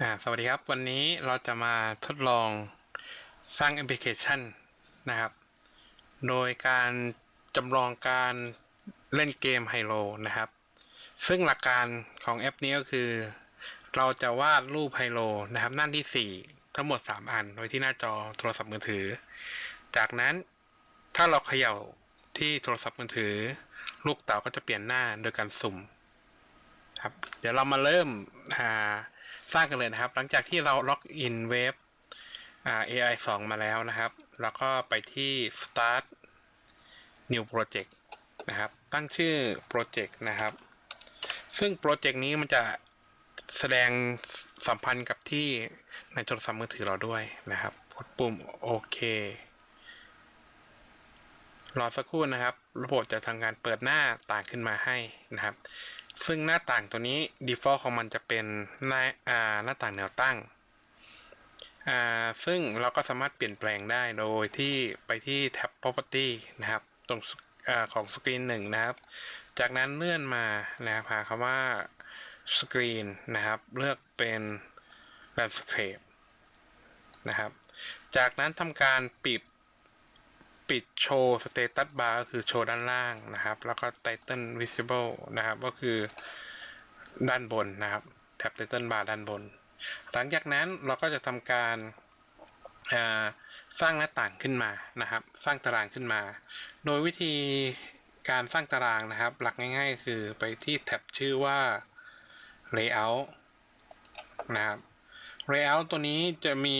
อ่าสวัสดีครับ วันนี้เราจะมาทดลองสร้างแอปพลิเคชันนะครับ โดยการจำลองการเล่นเกมไฮโลนะครับ ซึ่งหลักการของแอปนี้ก็คือ เราจะวาดรูปไฮโลนะครับ หน้าที่ 4 ทั้งหมด 3 อันไว้ที่หน้าจอโทรศัพท์มือถือ จากนั้นถ้าเราเขย่าที่โทรศัพท์มือถือ ลูกเต๋าก็จะเปลี่ยนหน้าโดยการสุ่มครับเดี๋ยวเรามาเริ่มอ่า สร้างกันเลยนะครับ หลังจากที่เราล็อกอินเว็บ AI 2 มาแล้วนะครับ แล้วก็ไปที่ start new project นะครับ ตั้งชื่อโปรเจกต์นะครับ ซึ่งโปรเจกต์นี้มันจะแสดงสัมพันธ์กับที่ในโทรศัพท์มือถือเราด้วยนะครับ กดปุ่มโอเครอสักครู่นะครับ ระบบจะทำการเปิดหน้าต่างขึ้นมาให้นะครับ ซึ่งหน้าต่างตัวนี้ default ของมันจะเป็นหน้าอ่าหน้าต่างแนวตั้งอ่าซึ่งเราก็สามารถเปลี่ยนแปลงได้โดยที่ไปที่แท็บ property นะครับ ตรงอาของสกรีนหนึ่งนะครับ จากนั้นเลื่อนมานะครับหาคำว่า screen นะครับ เลือกเป็น landscape นะครับ จากนั้นทำการปิด ปิดโชว์สเตตัสบาร์ก็คือโชว์ด้านล่างนะครับ แล้วก็ Title Visible นะครับก็คือด้านบนนะครับแท็บ Title Bar ด้านบน หลังจากนั้นเราก็จะทำการสร้างหน้าต่างขึ้นมานะครับ สร้างตารางขึ้นมา โดยวิธีการสร้างตารางนะครับ หลักง่าย ๆ คือไปที่แท็บชื่อว่า Layout นะครับ Layout ตัวนี้จะมี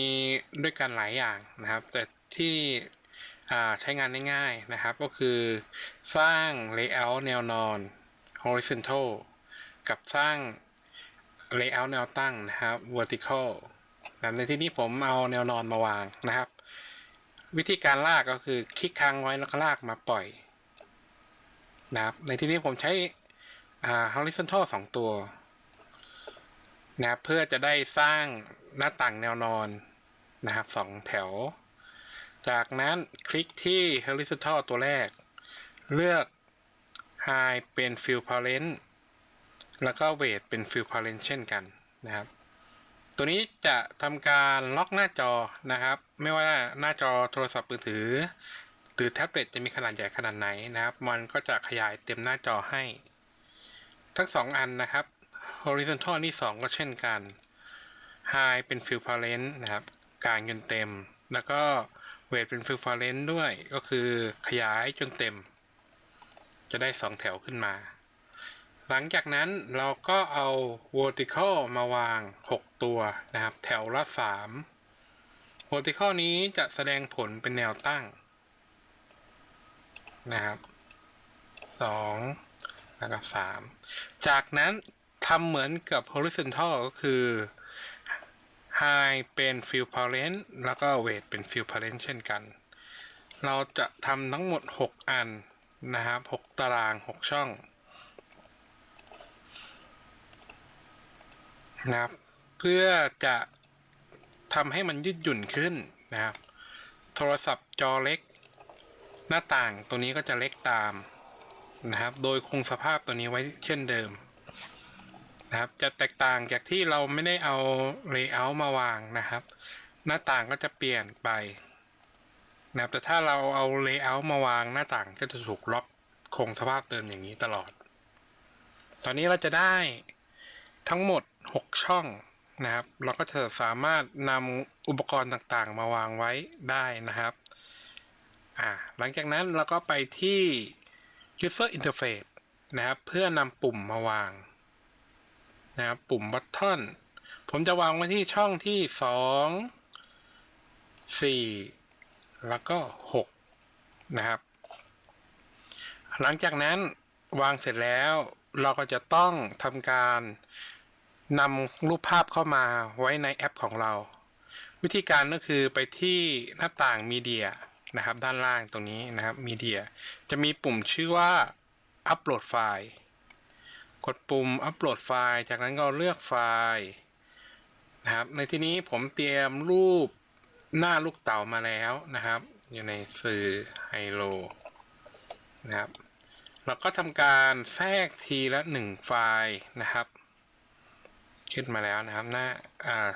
ด้วยกันหลายอย่างนะครับ แต่ที่ ใช้งานง่ายๆนะครับ ก็คือสร้าง layout แนวนอน horizontal กับสร้าง layout แนวตั้งนะครับ vertical นะในที่นี้ผมเอาแนวนอนมาวางนะครับ วิธีการลากก็คือคลิกค้างไว้แล้วก็ลากมาปล่อยนะครับ ในที่นี้ผมใช้ horizontal สองตัวนะเพื่อจะได้สร้างหน้าต่างแนวนอนนะครับสองแถว จากนั้นคลิกที่ horizontal ตัวแรก เลือก high เป็น fill parent แล้วก็ weight เป็น fill parent เช่นกันนะครับ ตัวนี้จะทำการล็อกหน้าจอนะครับ ไม่ว่าหน้าจอโทรศัพท์มือถือ หรือแท็บเล็ตจะมีขนาดใหญ่ขนาดไหนนะครับ มันก็จะขยายเต็มหน้าจอให้ ทั้งสองอันนะครับ horizontal นี่ 2 ก็เช่นกัน high เป็น fill parent นะครับกลางจนเต็ม แล้วก็ เวทเป็นฟิลฟอเรนซ์ด้วยก็คือขยายจนเต็ม จะได้2แถวขึ้นมา หลังจากนั้นเราก็เอา vertical มาวาง 6 ตัวนะครับ แถวละ 3 vertical นี้จะแสดงผลเป็นแนวตั้งนะครับ2แล้วก็3จากนั้นทำเหมือนกับ horizontal ก็คือ high เป็น fill parent แล้วก็ weight เป็น fill parent เช่นกัน เราจะทำทั้งหมด 6 อันนะครับ 6 ตาราง 6 ช่องนะครับ เพื่อจะทำให้มันยืดหยุ่นขึ้นนะครับ โทรศัพท์จอเล็ก หน้าต่างตัวนี้ก็จะเล็กตามนะครับ โดยคงสภาพตัวนี้ไว้เช่นเดิม นะครับ จะแตกต่างจากที่เราไม่ได้เอา layout มาวางนะครับ หน้าต่างก็จะเปลี่ยนไปนะครับแต่ถ้าเราเอา layout มาวางหน้าต่างก็จะถูกล็อกคงสภาพเดิมอย่างนี้ตลอด ตอนนี้เราจะได้ทั้งหมด 6 ช่องนะครับ เราก็จะสามารถนำอุปกรณ์ต่างๆ มาวางไว้ได้นะครับอ่าหลังจากนั้นเราก็ไปที่ user interface นะครับ เพื่อนำปุ่มมาวาง นะครับปุ่มบัตทอนผมจะวางไว้ที่ช่องที่สองสี่แล้วก็หกนะครับ หลังจากนั้นวางเสร็จแล้วเราก็จะต้องทำการนำรูปภาพเข้ามาไว้ในแอปของเรา วิธีการก็คือไปที่หน้าต่างมีเดียนะครับ ด้านล่างตรงนี้นะครับมีเดียจะมีปุ่มชื่อว่าอัปโหลดไฟล์ กดปุ่มอัปโหลดไฟล์ จากนั้นก็เลือกไฟล์นะครับ ในที่นี้ผมเตรียมรูปหน้าลูกเต่ามาแล้วนะครับ อยู่ในสื่อไฮโลนะครับ เราก็ทำการแทรกทีละหนึ่งไฟล์นะครับ ขึ้นมาแล้วนะครับ หน้า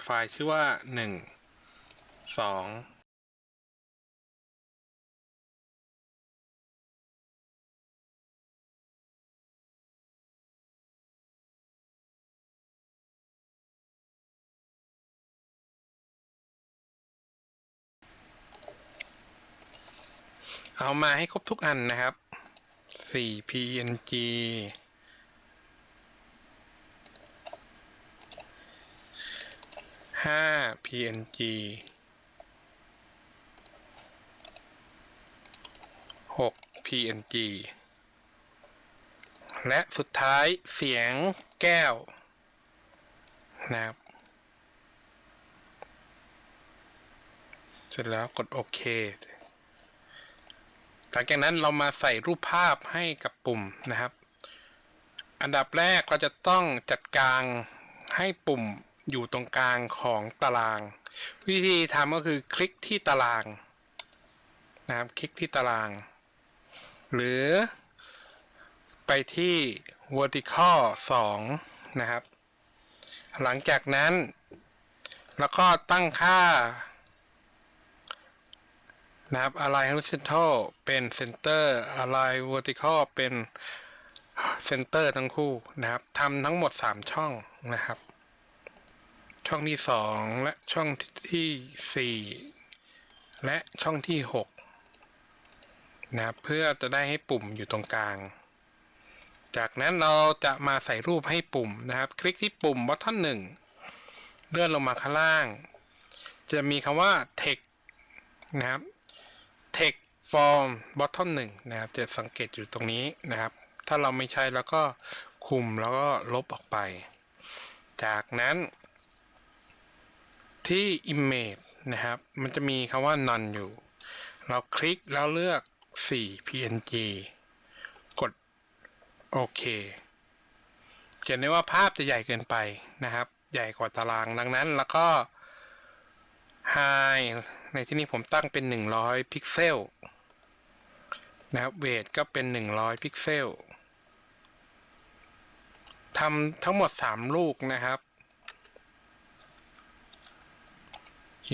ไฟล์ชื่อว่า 1 2 เอามาให้ครบทุกอันนะครับ 4 png 5 png 6 png และสุดท้ายเสียงแก้วนะครับ เสร็จแล้วกดโอเค หลังจากนั้นเรามาใส่รูปภาพให้กับปุ่มนะครับ อันดับแรกเราจะต้องจัดการให้ปุ่มอยู่ตรงกลางของตาราง วิธีทำก็คือคลิกที่ตารางนะครับ คลิกที่ตาราง หรือไปที่ vertical 2 นะครับ หลังจากนั้น แล้วก็ตั้งค่า นะครับ align horizontal เป็น center align vertical เป็น center ทั้งคู่นะครับทำทั้งหมด 3 ช่องนะครับ ช่องที่ 2 และช่องที่ 4 และช่องที่ 6 นะครับ เพื่อจะได้ให้ปุ่มอยู่ตรงกลาง จากนั้นเราจะมาใส่รูปให้ปุ่มนะครับ คลิกที่ปุ่ม button 1เลื่อนลงมาข้างล่าง จะมีคำว่า text นะครับ text form bottom 1นะครับจะสังเกตอยู่ตรงนี้นะครับ ถ้าเราไม่ใช้แล้วก็คุมแล้วก็ลบออกไป จากนั้น ที่ image นะครับ มันจะมีคำว่า none อยู่ เราคลิกแล้วเลือก 4 png กดโอเคเห็นได้ว่าภาพจะใหญ่เกินไปนะครับ ใหญ่กว่าตารางดังนั้นแล้วก็ high ในที่นี้ผมตั้งเป็น 100 พิกเซลนะครับเวทก็เป็น 100 พิกเซลทำทั้งหมด 3 ลูกนะครับ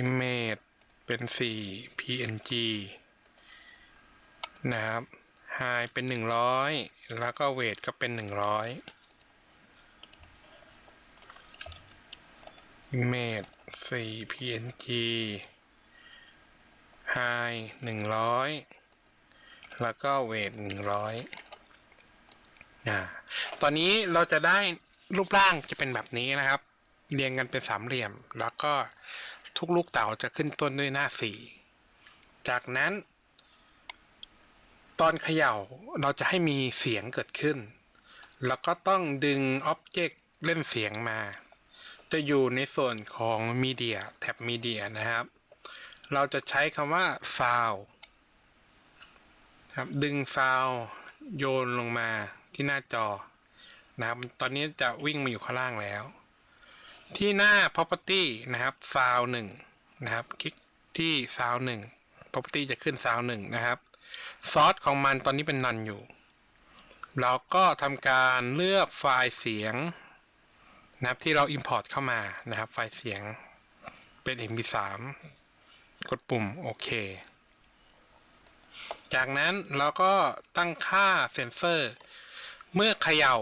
Image เป็น 4 PNG นะครับ High เป็น 100 แล้วก็เวทก็เป็น 100 Image 4 PNG High 100 แล้วก็เวท100อ่าตอนนี้เราจะได้รูปร่างจะเป็นแบบนี้นะครับ เรียงกันเป็นสามเหลี่ยม แล้วก็ทุกลูกเต๋าจะขึ้นต้นด้วยหน้าสี่จากนั้น ตอนเขย่าเราจะให้มีเสียงเกิดขึ้น แล้วก็ต้องดึงอ็อบเจกต์เล่นเสียงมา จะอยู่ในส่วนของมีเดียแท็บมีเดียนะครับ เราจะใช้คำว่า sound ครับดึง sound โยนลงมาที่หน้าจอนะครับตอนนี้จะวิ่งมาอยู่ข้างล่างแล้ว ที่หน้า property นะครับ sound 1นะครับ คลิกที่ sound 1 property จะขึ้น sound 1นะครับซอสของมันตอนนี้เป็นนันอยู่ เราก็ทำการเลือกไฟล์เสียง นะครับที่เรา Import เข้ามานะครับ ไฟล์เสียงเป็น MP3 กดปุ่มโอเค จากนั้นเราก็ตั้งค่าเซนเซอร์ เมื่อเขย่า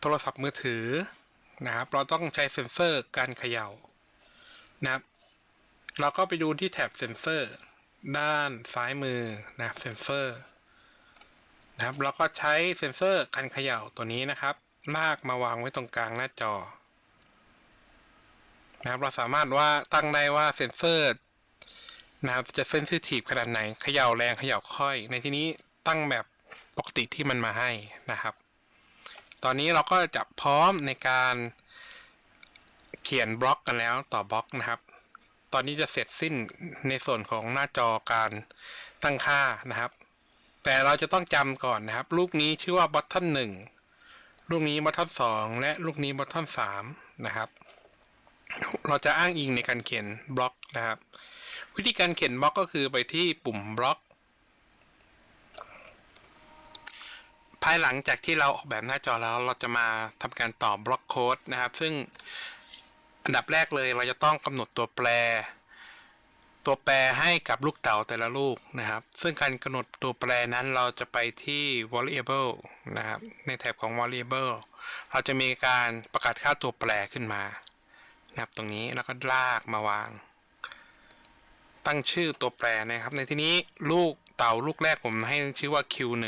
โทรศัพท์มือถือนะครับ เราต้องใช้เซนเซอร์การเขย่านะครับ เราก็ไปดูที่แท็บเซนเซอร์ ด้านซ้ายมือนะครับเซนเซอร์นะครับ เราก็ใช้เซนเซอร์การเขย่าตัวนี้นะครับ ลากมาวางไว้ตรงกลางหน้าจอนะครับเราสามารถว่าตั้งได้ว่าเซนเซอร์นะครับจะเซนซิทีฟขนาดไหนเขย่าแรงเขย่าค่อย ในที่นี้ตั้งแบบปกติที่มันมาให้นะครับ ตอนนี้เราก็จะพร้อมในการเขียนบล็อกกันแล้วต่อบล็อกนะครับ ตอนนี้จะเสร็จสิ้นในส่วนของหน้าจอการตั้งค่านะครับ แต่เราจะต้องจำก่อนนะครับลูกนี้ชื่อว่า button 1 ลูกนี้ button 2และลูกนี้ button 3นะครับ เราจะอ้างอิงในการเขียนบล็อกนะครับ วิธีการเขียนบล็อกก็คือไปที่ปุ่มบล็อก ภายหลังจากที่เราออกแบบหน้าจอแล้วเราจะมาทำการต่อบล็อกโค้ดนะครับ ซึ่งอันดับแรกเลยเราจะต้องกำหนดตัวแปร ตัวแปรให้กับลูกเต๋าแต่ละลูกนะครับ ซึ่งการกำหนดตัวแปรนั้นเราจะไปที่ variable นะครับ ในแถบของ variable เราจะมีการประกาศค่าตัวแปรขึ้นมานะครับตรงนี้แล้วก็ลากมาวาง ตั้งชื่อตัวแปรนะครับ ในที่นี้ลูกเต่าลูกแรกผมให้ชื่อว่า q1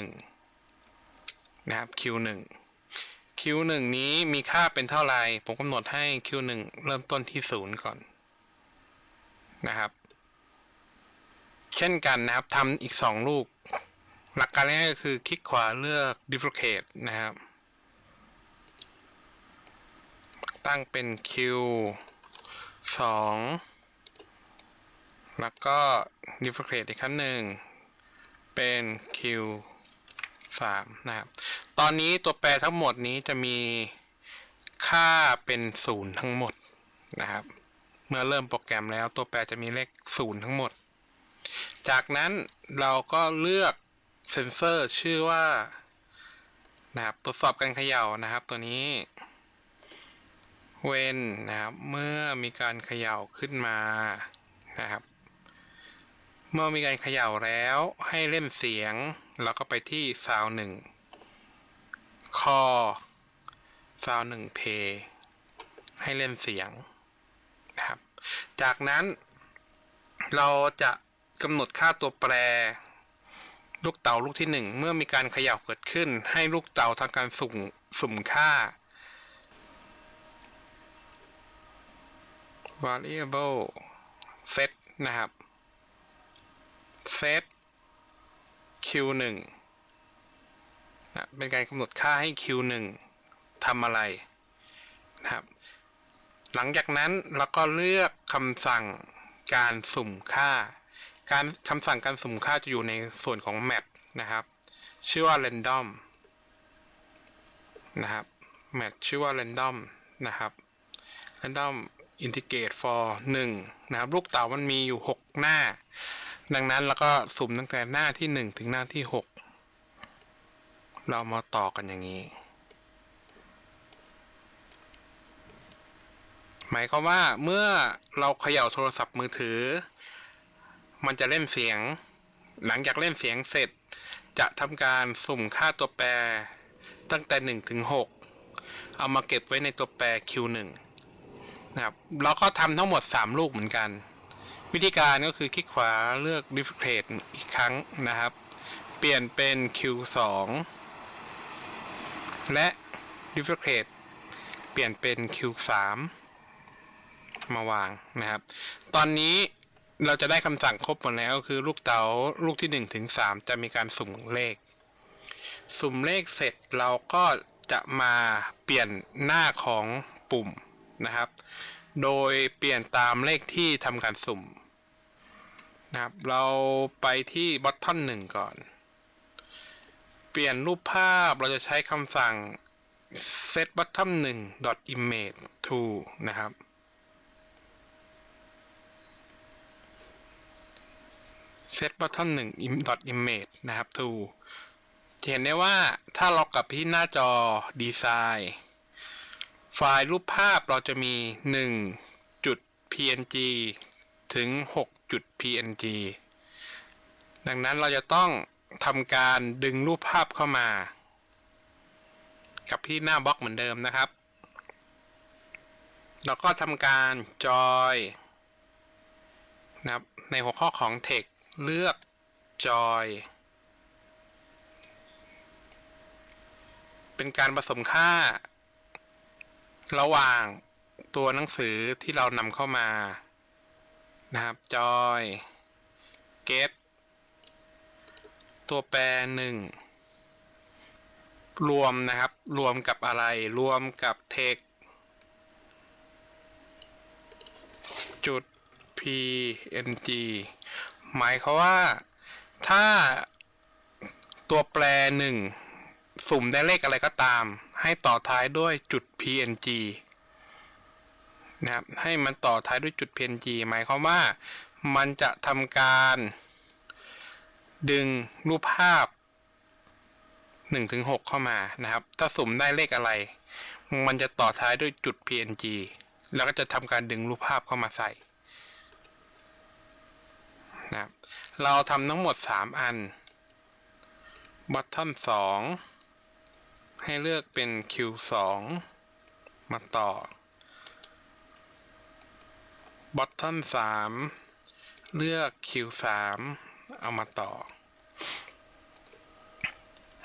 นะครับ q1 q1 นี้มีค่าเป็นเท่าไหร่ผมกำหนดให้ q1 เริ่มต้นที่ 0 ก่อนนะครับ เช่นกันนะครับทำอีก 2 ลูก หลักการง่ายก็คือคลิกขวาเลือก duplicate นะครับ ตั้งเป็น q 2 แล้วก็ duplicate อีกครั้งหนึ่ง เป็น q 3นะครับ ตอนนี้ตัวแปรทั้งหมดนี้จะมีค่าเป็นศูนย์ทั้งหมดนะครับ เมื่อเริ่มโปรแกรมแล้วตัวแปรจะมีเลขศูนย์ทั้งหมด จากนั้นเราก็เลือกเซนเซอร์ชื่อว่านะครับตรวจสอบการเขย่านะครับตัวนี้ เวนนะครับเมื่อมีการเขย่าขึ้นมานะครับ เมื่อมีการเขย่าแล้วให้เล่นเสียงเราก็ไปที่ซาวหนึ่งคอซาวหนึ่งเพย์ให้เล่นเสียงนะครับ จากนั้นเราจะ กำหนดค่าตัวแปร ลูกเต๋าลูกที่หนึ่งเมื่อมีการเขย่าเกิดขึ้น ให้ลูกเต๋าทำการสุ่มสุ่มค่า variable set นะครับ set q1 นะเป็นการกำหนดค่าให้ q1 ทำอะไรนะครับ หลังจากนั้นเราก็เลือกคำสั่งการสุ่มค่า การคำสั่งการสุ่มค่าจะอยู่ในส่วนของ map นะครับ ชื่อว่า random นะครับ map ชื่อว่า random นะครับ random integrate for 1นะครับ ลูกเต๋ามันมีอยู่ 6 หน้า ดังนั้นเราก็สุ่มตั้งแต่หน้าที่ 1 ถึงหน้าที่ 6 เรามาต่อกันอย่างนี้ หมายความว่าเมื่อเราเขย่าโทรศัพท์มือถือ มันจะเล่นเสียง หลังจากเล่นเสียงเสร็จ จะทำการสุ่มค่าตัวแปร ตั้งแต่1ถึง6เอามาเก็บไว้ในตัวแปร Q1 นะครับเราก็ทำทั้งหมด 3 ลูกเหมือนกัน วิธีการก็คือคลิกขวาเลือก duplicate อีกครั้งนะครับ เปลี่ยนเป็น Q2 และ duplicate เปลี่ยนเป็น Q3 มาวางนะครับ ตอนนี้ เราจะได้คำสั่งครบหมดแล้วก็คือลูกเต๋าลูกที่1ถึง3จะมีการสุ่มเลข สุ่มเลขเสร็จเราก็จะมาเปลี่ยนหน้าของปุ่มนะครับ โดยเปลี่ยนตามเลขที่ทำการสุ่มนะครับ เราไปที่บอททอนหนึ่งก่อน เปลี่ยนรูปภาพเราจะใช้คำสั่ง set bottom 1 dot image to นะครับ set bottom 1 im dot image นะครับ to จะเห็นได้ว่าถ้าเรากลับไปที่หน้าจอดีไซน์ไฟล์รูปภาพเราจะมี1จุด png ถึง6จุด png ดังนั้นเราจะต้องทำการดึงรูปภาพเข้ามา กับที่หน้าบล็อกเหมือนเดิมนะครับ เราก็ทำการจอยนะครับในหัวข้อของ text เลือกจอย เป็นการผสมค่า ระหว่างตัวหนังสือที่เรานำเข้ามา นะครับ จอย get ตัวแปรหนึ่งรวมนะครับ รวมกับอะไร รวมกับ text จุด png หมายความว่าถ้าตัวแปรหนึ่งสุ่มได้เลขอะไรก็ตาม ให้ต่อท้ายด้วยจุด png นะครับให้มันต่อท้ายด้วยจุด png หมายความว่ามันจะทำการ ดึงรูปภาพหนึ่งถึงหกเข้ามานะครับ ถ้าสุ่มได้เลขอะไร มันจะต่อท้ายด้วยจุด png แล้วก็จะทำการดึงรูปภาพเข้ามาใส่ นะครับเราทำทั้งหมด 3 อันบัตทอน2ให้เลือกเป็น Q2 มาต่อบัตทอน3เลือก Q3 เอามาต่อ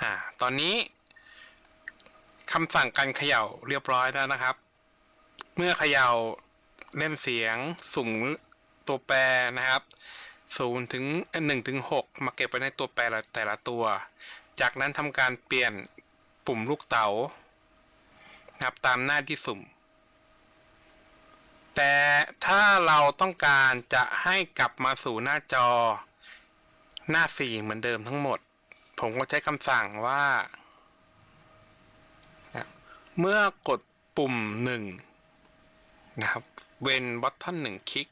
อ่าตอนนี้คำสั่งการเขย่าเรียบร้อยแล้วนะครับ เมื่อเขย่าเล่นเสียงสุ่มตัวแปรนะครับ ศูนย์ถึงหนึ่งถึงหกมาเก็บไว้ในตัวแปรแต่ละตัว จากนั้นทำการเปลี่ยนปุ่มลูกเต๋านะครับตามหน้าที่สุ่ม แต่ถ้าเราต้องการจะให้กลับมาสู่หน้าจอหน้าสี่เหมือนเดิมทั้งหมด ผมก็ใช้คำสั่งว่า เมื่อกดปุ่มหนึ่งนะครับ เว้นบัตทอนหนึ่งคลิก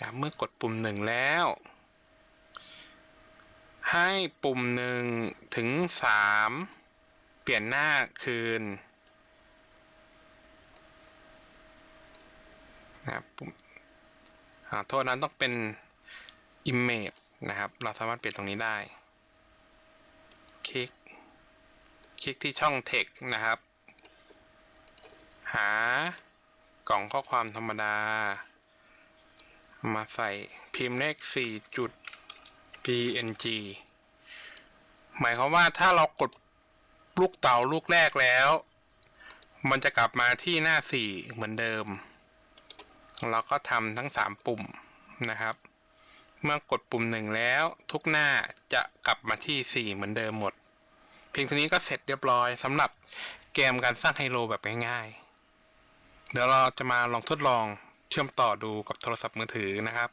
นะเมื่อกดปุ่มหนึ่งแล้ว ให้ปุ่มหนึ่งถึงสามเปลี่ยนหน้าคืนนะครับปุ่มอ่าโทษนั้นต้องเป็น image นะครับ เราสามารถเปลี่ยนตรงนี้ได้ คลิก คลิกที่ช่อง text นะครับ หากล่องข้อความธรรมดา มาใส่พิมพ์เลข4จุด png หมายความว่าถ้าเรากดลูกเต่าลูกแรกแล้ว มันจะกลับมาที่หน้า 4 เหมือนเดิม เราก็ทำทั้ง 3 ปุ่มนะครับ เมื่อกดปุ่มหนึ่งแล้วทุกหน้าจะกลับมาที่ 4 เหมือนเดิมหมด เพียงเท่านี้ก็เสร็จเรียบร้อยสำหรับเกมการสร้างไฮโลแบบง่ายๆ เดี๋ยวเราจะมาลองทดลอง เชื่อมต่อดูกับโทรศัพท์มือถือนะครับ